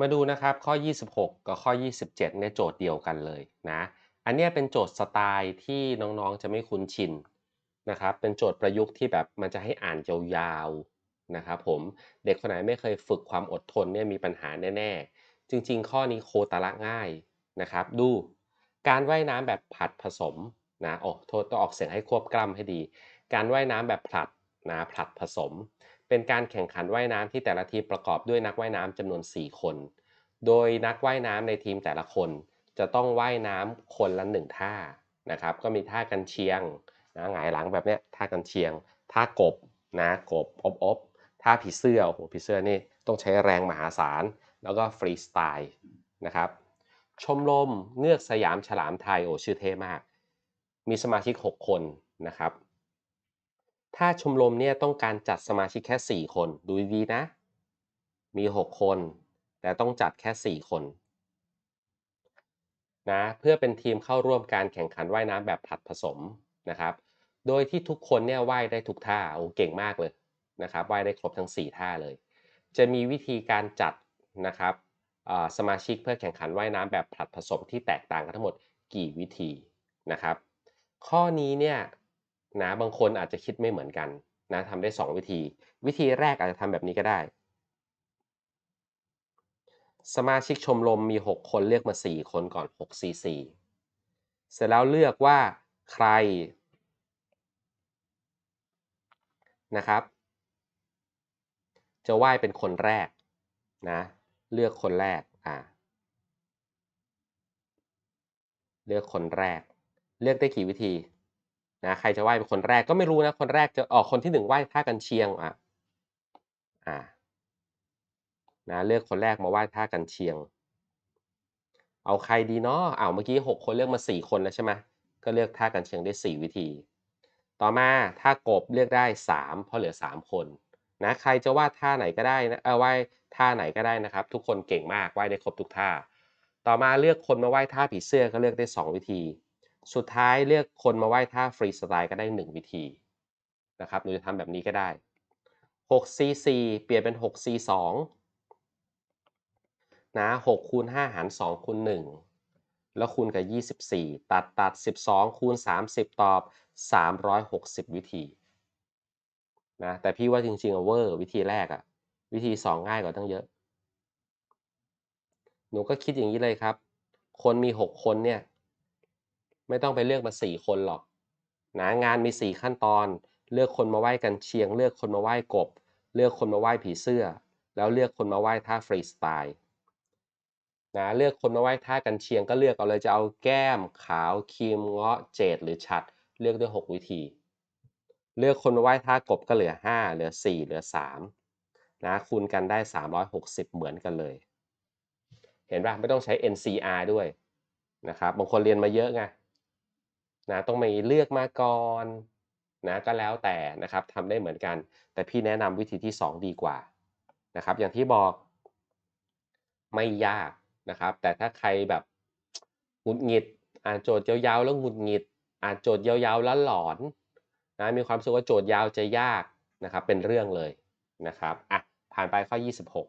มาดูนะครับข้อ 26 กับข้อ 27เนี่ยโจทย์เดียวกันเลยนะ อันนี้เป็นโจทย์สไตล์ที่น้องๆจะไม่คุ้นชินนะครับ เป็นโจทย์ประยุกต์ที่แบบมันจะให้อ่านยาวๆนะครับผมเด็กคนไหนไม่เคยฝึกความอดทนเนี่ยมีปัญหาแน่ๆ จริงๆ ข้อนี้โคตรละง่ายนะครับ ดูการว่ายน้ำแบบผลัดผสมนะโอ้โทษต้องออกเสียงให้ควบกล้ำให้ดี การว่ายน้ำแบบผลัด นะผลัดผสม เป็นการแข่งขันว่ายน้ำที่แต่ละทีมประกอบด้วยนักว่ายน้ำจำนวน 4 คน โดยนักว่ายน้ำในทีมแต่ละคน จะต้องว่ายน้ำคนละหนึ่งท่านะครับ ก็มีท่ากันเชียงนะหงายหลังแบบเนี้ยท่ากันเชียง ท่ากบนะกบอบอบท่าผีเสื้อโอ้โหผีเสื้อนี่ต้องใช้แรงมหาศาล แล้วก็ฟรีสไตล์นะครับ ชมรมเงือกสยามฉลามไทยโอ้ชื่อเท่มาก มีสมาชิก 6 คนนะครับ ถ้าชมรมเนี่ยต้องการจัดสมาชิกแค่ 4 คน ดูดีๆนะ มี 6 คน แต่ต้องจัดแค่ 4 คนนะเพื่อเป็นทีมเข้าร่วมการแข่งขันว่ายน้ำแบบผลัดผสมนะครับ โดยที่ทุกคนเนี่ยว่ายได้ทุกท่าโอ้เก่งมากเลยนะครับว่ายได้ครบทั้ง 4 ท่าเลย จะมีวิธีการจัดนะครับสมาชิกเพื่อแข่งขันว่ายน้ำแบบผลัดผสมที่แตกต่างกันทั้งหมดกี่วิธีนะครับ ข้อนี้เนี่ย นะบางคนอาจจะคิดไม่เหมือนกันนะทำได้ 2 วิธี วิธีแรกอาจจะทำแบบนี้ก็ได้ สมาชิกชมรมมี 6 คนเลือกมา 4 คนก่อน6 4 4เสร็จแล้วเลือกว่าใครนะครับ จะว่ายเป็นคนแรกนะเลือกคนแรกอ่าเลือกคนแรก เลือกได้กี่วิธี นะใครจะไหว้เป็นคนแรกก็ไม่รู้นะคนแรกจะออกคนที่หนึ่งไหว้ท่ากันเชียงอะอ่านะเลือกคนแรกมาไหว้ท่ากันเชียง เอาใครดีเนาะอ้าวเมื่อกี้หกคนเลือกมาสี่คนแล้วใช่ไหมก็เลือกท่ากันเชียงได้สี่วิธี ต่อมาท่ากบเลือกได้สามเพราะเหลือสามคนนะใครจะวาดท่าไหนก็ได้นะเออไหว้ท่าไหนก็ได้นะครับ ทุกคนเก่งมากไหว้ได้ครบทุกท่า ต่อมาเลือกคนมาไหว้ท่าผีเสื้อก็เลือกได้ 2 วิธี สุดท้ายเลือกคนมาไหว้ท่าฟรีสไตล์ก็ได้ 1 วิธีนะครับหนูจะทำแบบนี้ก็ได้ 6 c 4เปลี่ยนเป็น 6 c 2 นะ6คูณ5หาร2คูณ1แล้วคูณกับ 24 ตัดตัด 12 คูณ 30 ตอบ 360 วิธีนะแต่พี่ว่าจริงๆอะเวอร์วิธีแรกอะวิธี 2 ง่ายกว่าตั้งเยอะ หนูก็คิดอย่างนี้เลยครับ คนมี 6 คนเนี่ย ไม่ต้องไปเลือกมา4คนหรอกนะงานมี4ขั้นตอน เลือกคนมาไหว้กันเชียง เลือกคนมาไหว้กบ เลือกคนมาไหว้ผีเสื้อ แล้วเลือกคนมาไหว้ท่าฟรีสไตล์นะเลือกคนมาไหว้ท่ากันเชียงก็เลือกเอาเลยจะเอาแก้มขาวครีมเงาะเจดหรือฉัดเลือกด้วย 6 วิธี เลือกคนมาไหว้ท่ากบก็เหลือ 5 เหลือ 4 เหลือ3นะคูณกันได้ 360 เหมือนกันเลย เห็นป่ะไม่ต้องใช้ NCR ด้วยนะครับบางคนเรียนมาเยอะไง นะต้องมีเลือกมาก่อนนะก็แล้วแต่นะครับทำได้เหมือนกัน แต่พี่แนะนำวิธีที่ 2 ดีกว่านะครับ อย่างที่บอกไม่ยากนะครับ แต่ถ้าใครแบบหงุดหงิด อ่านโจทย์ยาวๆแล้วหงุดหงิด อ่านโจทย์ยาวๆแล้วหลอนนะมีความรู้สึกว่าโจทย์ยาวจะยากนะครับ เป็นเรื่องเลยนะครับอะผ่านไปข้อ 26